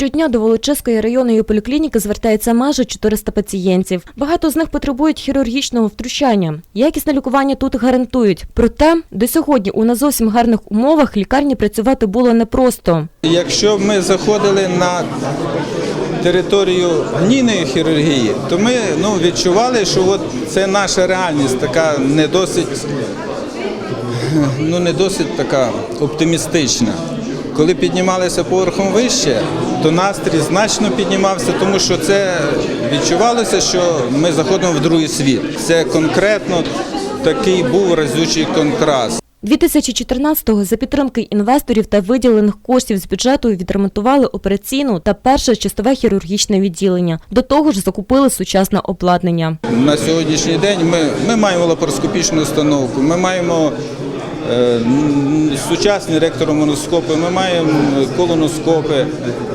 Щодня до Волочиської районної поліклініки звертається майже 400 пацієнтів. Багато з них потребують хірургічного втручання. Якісне лікування тут гарантують. Проте до сьогодні у не зовсім гарних умовах лікарні працювати було непросто. Якщо ми заходили на територію гнійної хірургії, то ми ну, відчували, що от це наша реальність, така не досить, ну, не досить така оптимістична. Коли піднімалися поверхом вище, то настрій значно піднімався, тому що це відчувалося, що ми заходимо в другий світ. Це конкретно такий був разючий контраст. 2014-го за підтримки інвесторів та виділених коштів з бюджету відремонтували операційну та перше чистове хірургічне відділення. До того ж закупили сучасне обладнання. На сьогоднішній день ми, ми маємо лапароскопічну установку, ми маємо сучасні ректоромоноскопи, ми маємо колоноскопи,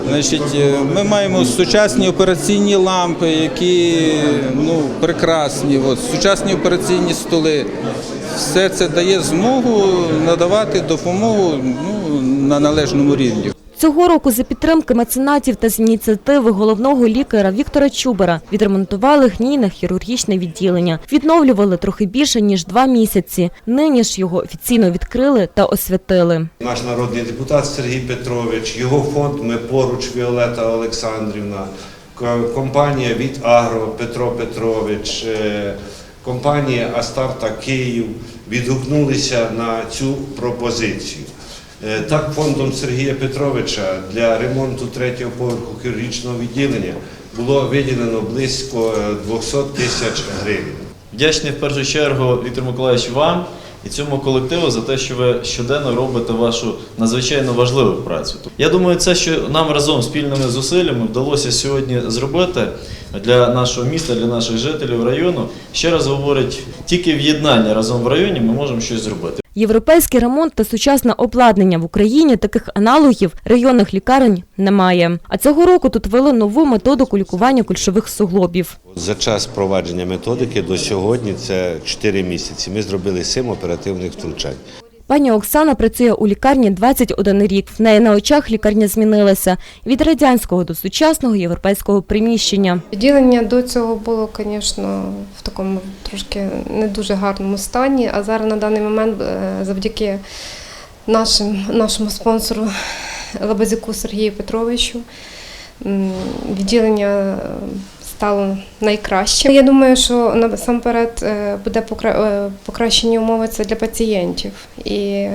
значить, е, ми маємо сучасні операційні лампи, які ну, прекрасні, от, сучасні операційні столи. Все це дає змогу надавати допомогу ну, на належному рівні. Цього року за підтримки меценатів та з ініціативи головного лікаря Віктора Чубера відремонтували гнійне хірургічне відділення. Відновлювали трохи більше ніж два місяці. Нині ж його офіційно відкрили та освятили. Наш народний депутат Сергій Петрович, його фонд ми поруч Віолета Олександрівна, компанія від Агро Петро Петрович, е, компанія Астарта Київ відгукнулися на цю пропозицію. Е, Так, фондом Сергія Петровича для ремонту третього поверху хірургічного відділення було виділено близько е, 200 тисяч гривень. Вдячний в першу чергу, Віктор Миколаївич, вам і цьому колективу за те, що ви щоденно робите вашу надзвичайно важливу працю. Я думаю, це, що нам разом спільними зусиллями вдалося сьогодні зробити для нашого міста, для наших жителів району, ще раз говорить, тільки в'єднання разом в районі ми можемо щось зробити. Європейський ремонт та сучасне обладнання в Україні таких аналогів районних лікарень немає. А цього року тут ввели нову методику лікування кульшових суглобів. За час провадження методики до сьогодні це 4 місяці. Ми зробили 7 оперативних втручань. Пані Оксана працює у лікарні 21 рік. В неї на очах лікарня змінилася від радянського до сучасного європейського приміщення. Відділення до цього було, звісно, в такому трошки не дуже гарному стані, а зараз на даний момент е, завдяки нашим, нашому спонсору Лабазюку Сергію Петровичу відділення стало найкраще. Я думаю, що насамперед е, буде е, покращені умови це для пацієнтів. І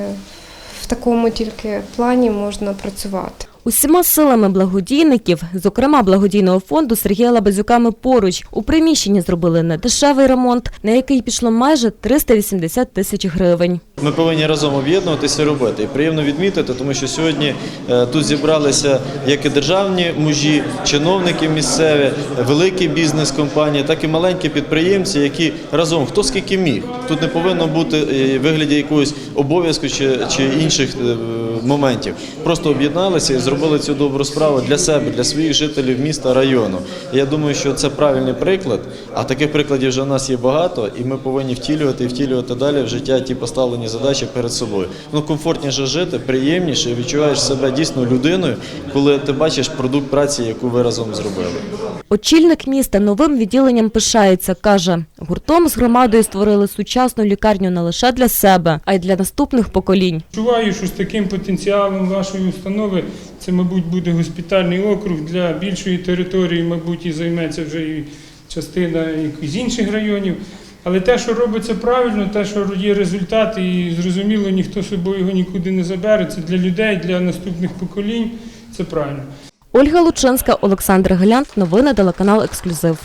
в такому тільки плані можна працювати. Усіма силами благодійників, зокрема благодійного фонду Сергія Лабазюка ми поруч, у приміщенні зробили недешевий ремонт, на який пішло майже 380 тисяч гривень. Ми повинні разом об'єднуватися і робити. І приємно відмітити, тому що сьогодні е, тут зібралися як і державні мужі, чиновники місцеві, великі бізнес-компанії, так і маленькі підприємці, які разом хто скільки міг. Тут не повинно бути е, вигляді якогось обов'язку чи, чи інших е, моментів. Просто об'єдналися і зробили цю добру справу для себе, для своїх жителів міста, району. І я думаю, що це правильний приклад. А таких прикладів вже в нас є багато, і ми повинні втілювати і втілювати далі в життя ті поставлені задачі перед собою. Ну комфортніше жити, приємніше, відчуваєш себе дійсно людиною, коли ти бачиш продукт праці, яку ви разом зробили. Очільник міста новим відділенням пишається. Каже, гуртом з громадою створили сучасну лікарню не лише для себе, а й для наступних поколінь. Відчуваю, що з таким потенціалом вашої установи це, мабуть, буде госпітальний округ для більшої території, мабуть, і займеться вже і частина якихось інших районів. Але те, що робиться правильно, те, що є результат, і зрозуміло, ніхто собою його нікуди не забере. Це для людей, для наступних поколінь. Це правильно. Ольга Лучинська, Олександр Глянт. Новини телеканал Ексклюзив.